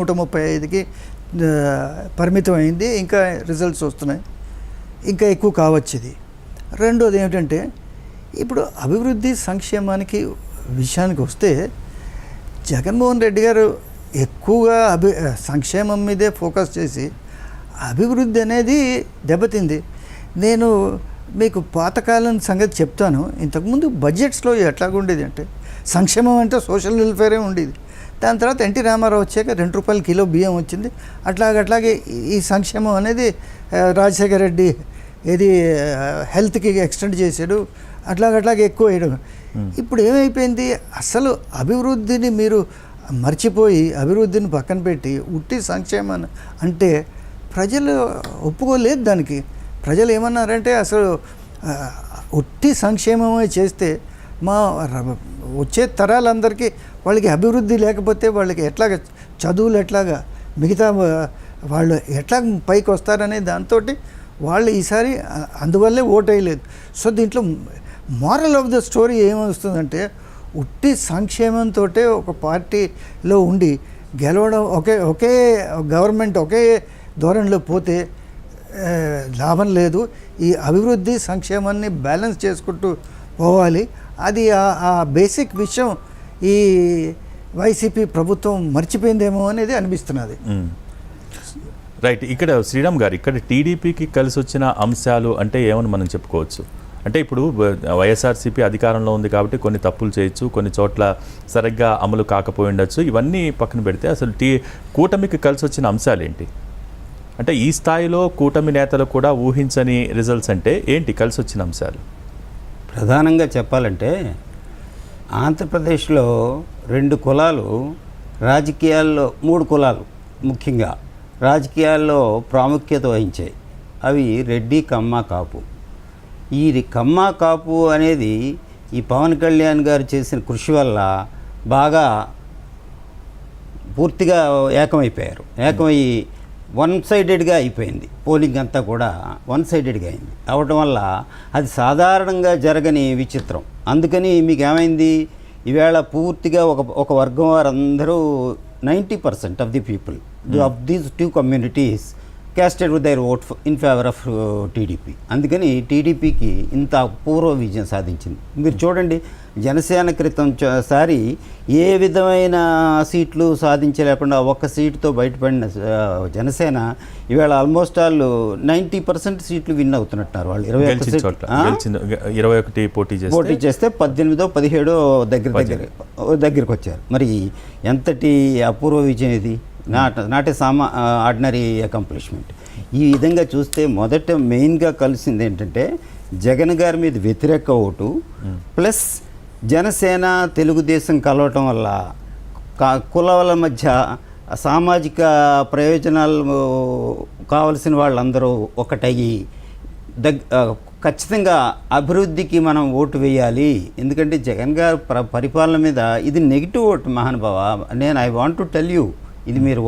నూట ముప్పై ఐదుకి పరిమితం అయింది ఇంకా రిజల్ట్స్ వస్తున్నాయి. ఇంకా ఎక్కువ కావచ్చు ఇది. రెండోది ఏమిటంటే ఇప్పుడు అభివృద్ధి సంక్షేమానికి విషయానికి వస్తే జగన్మోహన్ రెడ్డి గారు ఎక్కువగా అభి సంక్షేమం మీదే ఫోకస్ చేసి అభివృద్ధి అనేది దెబ్బతింది. నేను మీకు పాతకాలం సంగతి చెప్తాను. ఇంతకుముందు బడ్జెట్స్లో ఎట్లాగుండేది అంటే సంక్షేమం అంటే సోషల్ వెల్ఫేరే ఉండేది. దాని తర్వాత ఎన్టీ రామారావు వచ్చాక రెండు రూపాయల కిలో బియ్యం వచ్చింది. అట్లాగే అట్లాగే ఈ- సంక్షేమం అనేది రాజశేఖర రెడ్డి ఏది హెల్త్కి ఎక్స్టెండ్ చేశాడు. అట్లాగే అట్లాగే ఎక్కువ వేయడం. ఇప్పుడు ఏమైపోయింది? అసలు అభివృద్ధిని మీరు మర్చిపోయి అభివృద్ధిని పక్కన పెట్టి ఉట్టి సంక్షేమం అంటే ప్రజలు ఒప్పుకోలేదు దానికి. ప్రజలు ఏమన్నారంటే అసలు ఉట్టి సంక్షేమమే చేస్తే మా వచ్చే తరాలందరికీ వాళ్ళకి అభివృద్ధి లేకపోతే వాళ్ళకి ఎట్లాగ చదువులు ఎట్లాగా మిగతా వాళ్ళు ఎట్లా పైకి వస్తారనే దాంతో వాళ్ళు ఈసారి అందువల్లే ఓటేయలేదు. సో దీంట్లో మారల్ ఆఫ్ ద స్టోరీ ఏమొస్తుందంటే ఉట్టి సంక్షేమంతో ఒక పార్టీలో ఉండి గెలవడం ఒకే ఒకే గవర్నమెంట్ ఒకే ధోరణిలో పోతే లాభం లేదు. ఈ అభివృద్ధి సంక్షేమాన్ని బ్యాలెన్స్ చేసుకుంటూ పోవాలి. అది ఆ- బేసిక్ విషయం ఈ వైసీపీ ప్రభుత్వం మర్చిపోయిందేమో అనేది అనిపిస్తున్నది. రైట్ ఇక్కడ శ్రీరామ్ గారు ఇక్కడ టీడీపీకి కలిసి వచ్చిన అంశాలు అంటే ఏమని మనం చెప్పుకోవచ్చు? అంటే ఇప్పుడు వైఎస్ఆర్సీపీ అధికారంలో ఉంది కాబట్టి కొన్ని తప్పులు చేయొచ్చు కొన్ని చోట్ల సరిగ్గా అమలు కాకపోయి ఉండొచ్చు. ఇవన్నీ పక్కన పెడితే అసలు టీ కూటమికి కలిసి వచ్చిన అంశాలు ఏంటి అంటే ఈ స్థాయిలో కూటమి నేతలు కూడా ఊహించని రిజల్ట్స్ అంటే ఏంటి కలిసి వచ్చిన అంశాలు? ప్రధానంగా చెప్పాలంటే ఆంధ్రప్రదేశ్లో రెండు కులాలు రాజకీయాల్లో మూడు కులాలు ముఖ్యంగా రాజకీయాల్లో ప్రాముఖ్యత వహించాయి. అవి రెడ్డి కమ్మ కాపు. ఈ కమ్మ కాపు అనేది ఈ పవన్ కళ్యాణ్ గారు చేసిన కృషి వల్ల బాగా పూర్తిగా ఏకమైపోయారు. ఏకమయ్యి వన్ సైడెడ్గా అయిపోయింది. పోలింగ్ అంతా కూడా వన్ సైడెడ్గా అయింది. అవటం వల్ల అది సాధారణంగా జరగని విచిత్రం. అందుకని మీకు ఏమైంది ఈవేళ పూర్తిగా ఒక ఒక వర్గం వారందరూ ninety percent of the people of these two communities casted with their vote in favour of TDP అందుకని టీడీపీకి ఇంత అపూర్వ విజయం సాధించింది. మీరు చూడండి జనసేన క్రితం సారి ఏ విధమైన సీట్లు సాధించలేకుండా ఒక్క సీటుతో బయటపడిన జనసేన ఇవాళ ఆల్మోస్ట్ ఆల్ నైంటీ పర్సెంట్ సీట్లు విన్ అవుతున్నట్టున్నారు. వాళ్ళు ఇరవై? గెలిచిన ఇరవై ఒకటి పోటీ పోటీ చేస్తే చేస్తే పద్దెనిమిదో పదిహేడో దగ్గర దగ్గర దగ్గరికి వచ్చారు మరి ఎంతటి అపూర్వ విజయం ఇది? నాట్ నాట్ ఏ సామా ఆర్డినరీ అకంప్లిష్మెంట్ ఈ విధంగా చూస్తే మొదట మెయిన్గా కలిసింది ఏంటంటే జగన్ గారి మీద వ్యతిరేక ఓటు ప్లస్ జనసేన తెలుగుదేశం కలవటం వల్ల కులాల మధ్య సామాజిక ప్రయోజనాలు కావలసిన వాళ్ళందరూ ఒకటయ్యి దగ్ ఖచ్చితంగా అభివృద్ధికి మనం ఓటు వేయాలి. ఎందుకంటే జగన్ గారు ప్ర పరిపాలన మీద ఇది నెగిటివ్ ఓటు మహానుభావ. నేను I want to tell you ఇది మీరు